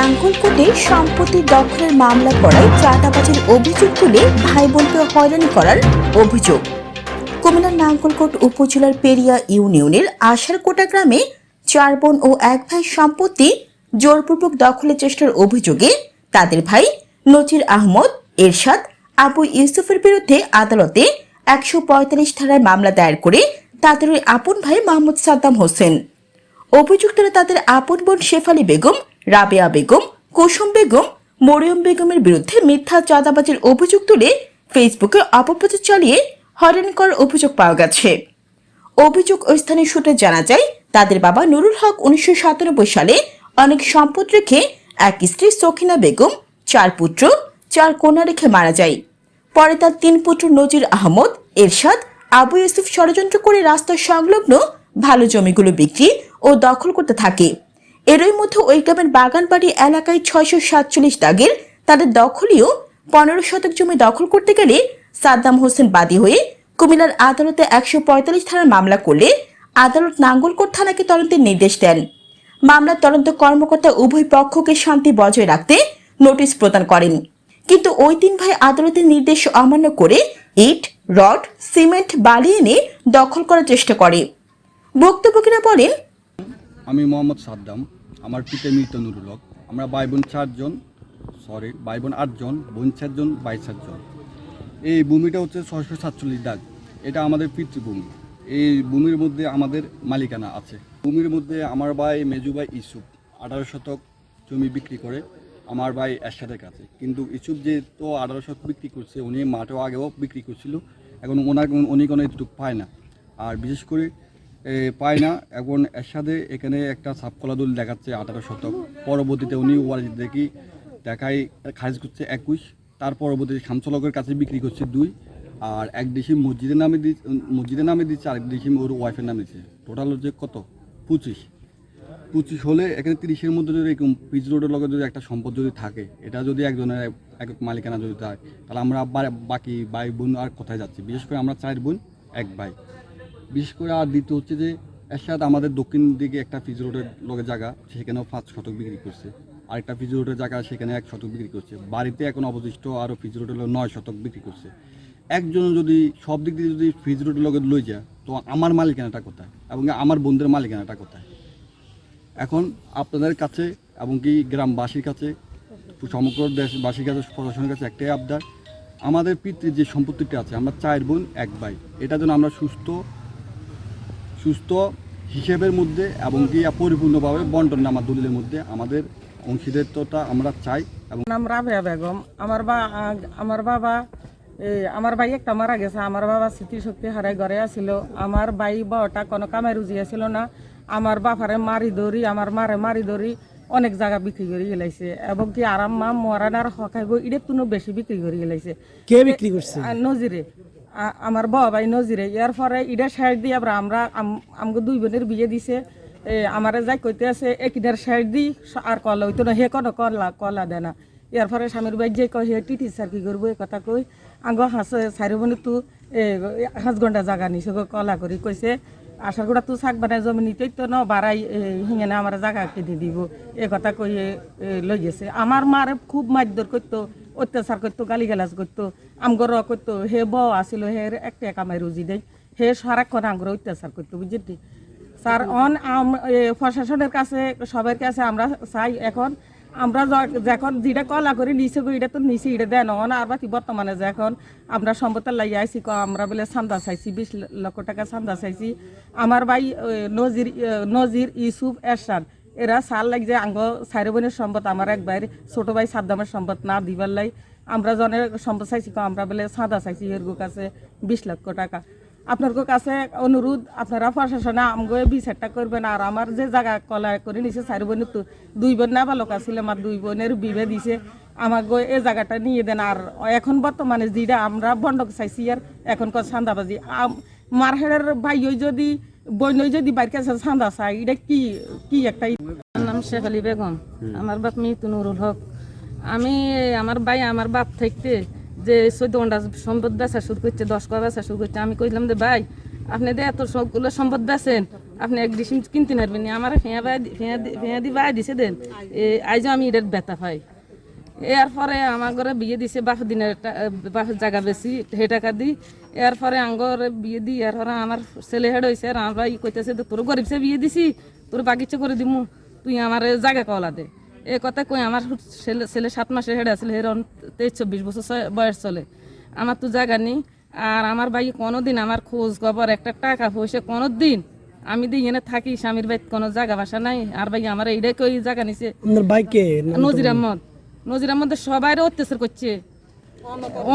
নাঙ্গলকোটে সম্পত্তি দখলের মামলা করায় চাঁদাবাজির অভিযোগ তুলে ভাই বোনকে হয়রানি করার অভিযোগ। কুমিল্লার নাঙ্গলকোট উপজেলার পেরিয়া ইউনিয়নের আশারকোটা গ্রামে চার বোন ও এক ভাই সম্পত্তি জোরপূর্বক দখলের চেষ্টার অভিযোগে তাদের ভাই নজির আহমদ, এরশাদ, আবু ইউসুফের বিরুদ্ধে আদালতে একশো পঁয়তাল্লিশ ধারায় মামলা দায়ের করে তাদের ওই আপন ভাই মোহাম্মদ সাদ্দাম হোসেন। অভিযুক্তরা তাদের আপন বোন শেফালি বেগম রাবেয়া বেগম, কুসুম বেগম, মরিয়ম বেগমের বিরুদ্ধে মিথ্যা চাঁদাবাজির অভিযোগ তুলে ফেসবুকে অপপ্রচার চালিয়ে হয়রানি করার অভিযোগ পাওয়া গেছে। অভিযোগ ওই স্থানীয় সূত্রে জানা যায়, তাদের বাবা নুরুল হক উনিশশো সাতানব্বই সালে অনেক সম্পদ রেখে এক স্ত্রী সখিনা বেগম, চার পুত্র, চার কন্যা রেখে মারা যায়। পরে তার তিন পুত্র নজির আহমদ, এরশাদ, আবু ইউসুফ ষড়যন্ত্র করে রাস্তার সংলগ্ন ভালো জমিগুলো বিক্রি ও দখল করতে থাকে। এরই মধ্যে ওই গ্রামের বাগানবাড়ি এলাকায় ছয়শো সাতচল্লিশ দাগের তাদের দখলীয় পনেরো শতক জমি দখল করতে গেলে সাদ্দাম হোসেন বাদী হয়ে কুমিল্লার আদালতে একশো পঁয়তাল্লিশ ধারার মামলা করলে আদালত নাঙ্গলকোট থানাকে তদন্তের নির্দেশ দেন। মামলার তদন্ত কর্মকর্তা উভয় পক্ষকে শান্তি বজায় রাখতে নোটিশ প্রদান করেন। কিন্তু ওই তিন ভাই আদালতের নির্দেশ অমান্য করে ইট, রড, সিমেন্ট, বালি এনে দখল করার চেষ্টা করে। বক্তব্যকেরা বলেন, আমি মোহাম্মদ সাদ্দাম। আমার পিতা মৃত নুরুল হক আমরা ভাই বোন চারজন সরি ভাই বোন আটজন, বোন চারজন, ভাই চারজন। এই ভূমিটা হচ্ছে ছয়শো সাতচল্লিশ দাগ। এটা আমাদের পিতৃভূমি। এই ভূমির মধ্যে আমাদের মালিকানা আছে। ভূমির মধ্যে আমার ভাই মেজু ভাই ইসুফ আঠারো শতক জমি বিক্রি করে আমার ভাই এরশাদের কাছে। কিন্তু ইসুফ যে তো আঠারো শতক বিক্রি করছে, উনি মাঠেও আগেও বিক্রি করছিল। এখন ওনার উনি কোনো পায় না। আর বিশেষ করে পায় না। এখন এর সাথে এখানে একটা সাপকলাদুল দেখাচ্ছে আঠারো শতক। পরবর্তীতে উনি ওয়ার দেখি দেখাই খারিজ করছে একুশ। তার পরবর্তীতে শামসলকের কাছে বিক্রি করছে দুই। আর এক দেশি মসজিদের নামে দি, মসজিদের নামে দিচ্ছে, আরেক দেশি ওর ওয়াইফের নামে দিচ্ছে। টোটাল হচ্ছে কত? পঁচিশ। পঁচিশ হলে এখানে তিরিশের মধ্যে যদি এরকম পিচ রোডের লগে যদি একটা সম্পদ যদি থাকে, এটা যদি একজনের এক মালিকানা যদি থাকে, তাহলে আমরা বাকি ভাই বোন আর কোথায় যাচ্ছি? বিশেষ করে আমরা চার বোন, এক ভাই। বিশেষ করে আর দ্বিতীয় হচ্ছে যে এর সাথে আমাদের দক্ষিণ দিকে একটা পিচ রোডের লগে জায়গা, সেখানেও পাঁচ শতক বিক্রি করছে। আরেকটা পিচ রোডের জায়গা, সেখানে এক শতক বিক্রি করছে। বাড়িতে এখন অবশিষ্ট আরও পিচ রোডের নয় শতক বিক্রি করছে। একজন যদি, সব দিক দিয়ে যদি পিচ রোডের লগে লই যায়, তো আমার মালিকানাটা কোথায়? এবং আমার বন্ধুদের মালিকানাটা কোথায়? এখন আপনাদের কাছে এবং কি গ্রামবাসীর কাছে, সমগ্র দেশবাসীর কাছে, প্রশাসনের কাছে একটাই আবদার। আমাদের পিতৃ যে সম্পত্তিটা আছে, আমরা চার বোন, এক ভাই। এটা যেন আমরা সুস্থ সুস্থ হিসেবের মধ্যে এবং কি পরিপূর্ণভাবে বন্টন আমার দলিলের মধ্যে আমাদের অংশীদারিত্বটা আমরা চাই এবং নাম রাবেয়া বেগম। আমার বা আমার বাবা এই আমার ভাই একটা মারা গেছে। আমার বাবা স্মৃতিশক্তি হারাই ঘরে আসিল আমার ভাই বড়টা কোনো কামাই রুজি আসিল না। আমার বাপারে মারি ধরি আমার মারে মারি ধরি অনেক জায়গা বিক্রি করে গেলাইছে এবং কি আরাম মা মরানার হকাইব ইডে তুনো বেশি বিক্রি করে গেলাইছে কে বিক্রি করছে? নজিরে। আমার বাবা ভাই নজিরে। ইয়ার পরে ইডা সাইড দিয়ে আবার আমরা আম- আমগো দুই বোনের বিয়ে দিছে। এ আমারে যাই কইতে আছে একিটার সাইড দি আর কলা হইতো না। হে কোনো কলা কলা দেয় না। ইয়ার পরে স্বামীর ভাই যে কয় হে স্যার কি করব? এই কথা কই আঙ্গ হাঁস সারি বনি তু এ হাঁস ঘণ্টা জাগা নিছে কলা করি কইছে। আশার গোড়া তু শাক বানাই জমি নিতেই তো ন বাড়াই হিঙে না আমার জায়গা কিনে দিব। এ কথা কই এ, এ, লই গেছে। আমার মারে খুব মারধর করতো। অত্যাচার করতো গালি গালাজ করতো আমগর করতো, হে ব আসিল হে একটা কামাই রুজি দেয় হে সারাক্ষণ আমগর অত্যাচার করতো বুঝলি স্যার অন প্রশাসনের কাছে সবার কাছে আমরা চাই এখন, আমরা যখন যেটা কলা করি নিচে গো এটা তো নিচে এটা দেন অন আর বাকি বর্তমানে যখন আমরা লাই আইসি ক আমরা বলে চান্দা চাইছি, বিশ লক্ষ টাকা চান্দা চাইছি আমার ভাই নজির নজির ইউসুফ এরশাদ এরা সাল লাগ যে আঙ্গ চারি বোনের সম্পদ আমার এক ভাইয়ের ছোট ভাই সাদ্দামের সম্পদ না দিবার লাই। আমরা জনের সম্পদ চাইছি আমরা বলে চাঁদা চাইছি এর কাছে বিশ লক্ষ টাকা। আপনার কাছে অনুরোধ আপনারা প্রশাসনে আমগো বিচারটা করবেন, আর আমার যে জায়গা কলা করে নিছে চারি বোনের তো দুই বোন না ভালো ছিল আমার দুই বোনের বিবে দিছে। আমাকে এই জায়গাটা নিয়ে দেন, আর এখন বর্তমানে যেটা আমরা বন্ধক চাইছি, আর এখন কত মারহেড়ের ভাইও যদি বইনই যদি বাইর কাছে সান্দা চাই এটা কি কি একটা আমার নাম শেখ আলী বেগম। আমার বাপ মৃত্যু নুরুল হক। আমি আমার ভাই আমার বাপ থাকতে যে চোদ্দ ঘণ্টা সম্পদ বেচা শুরু করছে দশ কয়া বেচা শুরু করছে। আমি কইলাম যে ভাই আপনি যে এত সবগুলো সম্পদ বেচেন আপনি এক ডিসিম কিনতে পারবেন আমার ফেঁয়া বাই ফেঁয়া দি- ফেঁয়া দি বাই দিছে দেন। এ আইজও আমি এটার ব্যথা পাই। এর পরে আমার ঘরে বিয়ে দিছে বাপ দিনের বাপের জায়গা বেশি হে টাকা দি। এর পরে আঙ্গর বিয়ে দি এর পরে আমার ছেলে হেড হয়েছে আর আমরা ই কইতেছে তোর গরিব সে বিয়ে দিছি তোর বাগিচা করে দিমু তুই আমার জায়গা কলা দে। এ কথা কই আমার ছেলে ছেলে সাত মাসে হেড আসলে হের তেইশ চব্বিশ বছর বয়স চলে। আমার তো জায়গা নেই আর আমার ভাই কোনোদিন আমার খোঁজ খবর একটা টাকা পয়সা কোনো দিন আমি দিই এনে থাকি স্বামীর বাড়িতে কোনো জায়গা বাসা নাই আর ভাই আমার এইটাই কই জায়গা নিছে? নজির আহমদ। নজির আহমদ সবাই অত্যাচার করছে।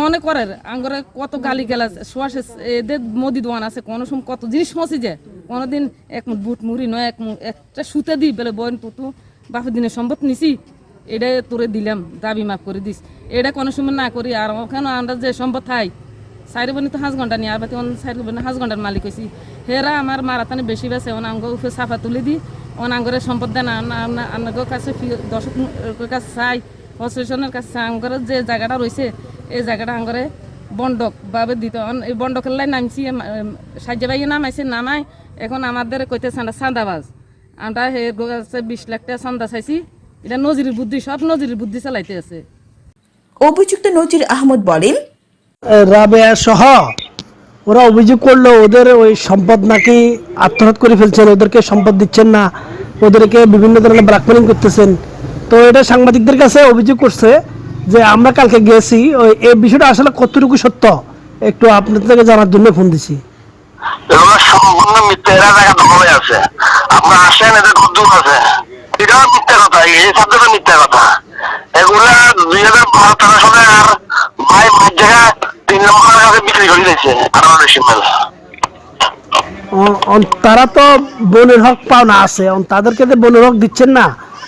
অনেক করার। আঙ্গরে কত গালি গেলা শোয়াশে এদের মোদি দোয়ান আছে, কোনো সময় কত জিনিস মসি যায়। কোনোদিন এক মুঠ বুট মুড়ি নয়, এক একটা সুতে দিই, বলে বোন পুতু, বাপের দিনে সম্পদ নিছি। এটা তোরে দিলাম, দাবি মাফ করে দিস। এটা কোনো সময় না করি, আর ওখানে আমরা যে সম্পদ থাই। চারি বোনে তো হাঁস ঘণ্টা নিয়ে, আর বাকি অন্য চারি বোনে হাঁস ঘণ্টার মালিক হয়েছি হেরা আমার মারাতানে বেশি বেছে আঙ্গ উঠে সাফা তুলে দিই। ওন আঙ্গরে সম্পদ দেন আপনার কাছে দর্শকের কাছে চাই। প্রশাসনের কাছে চাই যে জায়গাটা রয়েছে এই জায়গাটা আঙ্গরে বন্ডক ভাবে দিত এই বন্ডকের লাই নামছি সাহায্য বাইয়ে নামাইছে নামাই এখন আমাদের কইতেছে আমরা চাঁদাবাজ। আমরা হে বিশ লাখ টাকা চান্দা চাইছি এটা নজির বুদ্ধি সব নজির বুদ্ধি চালাইতে আছে। অভিযুক্ত নজির আহমদ বলেন রাবেয়া সহ ওরা অভিযোগ করল ওদের ওই সম্পদ নাকি আত্মসাৎ করে ফেলছেন ওদেরকে সম্পদ দিচ্ছেন না ওদেরকে বিভিন্ন ধরনের ব্ল্যাকমেলিং করতেছেন। তো এটা সাংবাদিকদের কাছে অভিযোগ করছে যে আমরা কালকে গেছি ওই এই বিষয়টা আসলে কতটুকু সত্য? একটু আপনাদের থেকে জানার জন্য ফোন দিছি। সম্পূর্ণ মিথ্যা এরা জায়গা দখলে আছে। আপনার আসেন এদের কদ্দুর আছে। এটাও মিথ্যা কথা এই শব্দটা মিথ্যা কথা। এগুলা দুই হাজার বারো তেরো সালে আর ভাই ভাই জায়গা তিন নম্বরের কাছে বিক্রি করে দিয়েছে আঠারো ডিসেম্বর তারা তো বনের হক পাওনা আছে তাদেরকে তো বনের হক দিচ্ছেন না।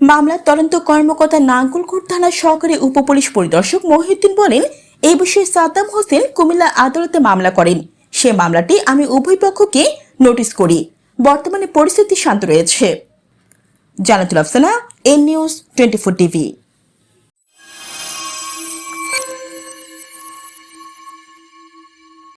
মামলার তদন্ত কর্মকর্তা নাঙ্গলকোট থানার সহকারী উপপুলিশ পরিদর্শক মহিউদ্দিন বলেন এই বিষয়ে সাদ্দাম হোসেন কুমিল্লা আদালতে মামলা করেন। সে মামলাটি আমি উভয় পক্ষকে নোটিশ করি। বর্তমানে পরিস্থিতি শান্ত রয়েছে। Jannatul Afsana, N news twenty four TV.